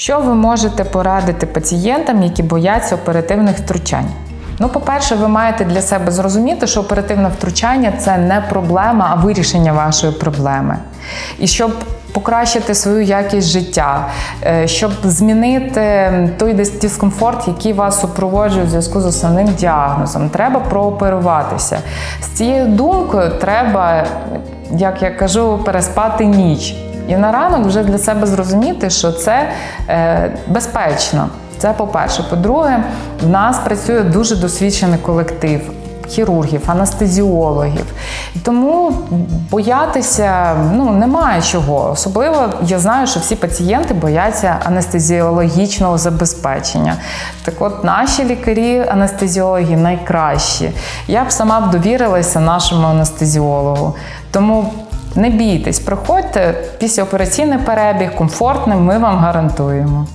Що ви можете порадити пацієнтам, які бояться оперативних втручань? Ну, по-перше, ви маєте для себе зрозуміти, що оперативне втручання це не проблема, а вирішення вашої проблеми. І щоб покращити свою якість життя, е, щоб змінити той дискомфорт, який вас супроводжує у зв'язку з основним діагнозом, треба прооперуватися. З цією думкою треба, як я кажу, переспати ніч. І на ранок вже для себе зрозуміти, що це е, безпечно. Це по-перше. По-друге, в нас працює дуже досвідчений колектив. Хірургів, анестезіологів. Тому боятися ну, немає чого. Особливо я знаю, що всі пацієнти бояться анестезіологічного забезпечення. Так от наші лікарі, анестезіологи найкращі. Я б сама б довірилася нашому анестезіологу. Тому не бійтесь, приходьте післяопераційний перебіг, комфортний, ми вам гарантуємо.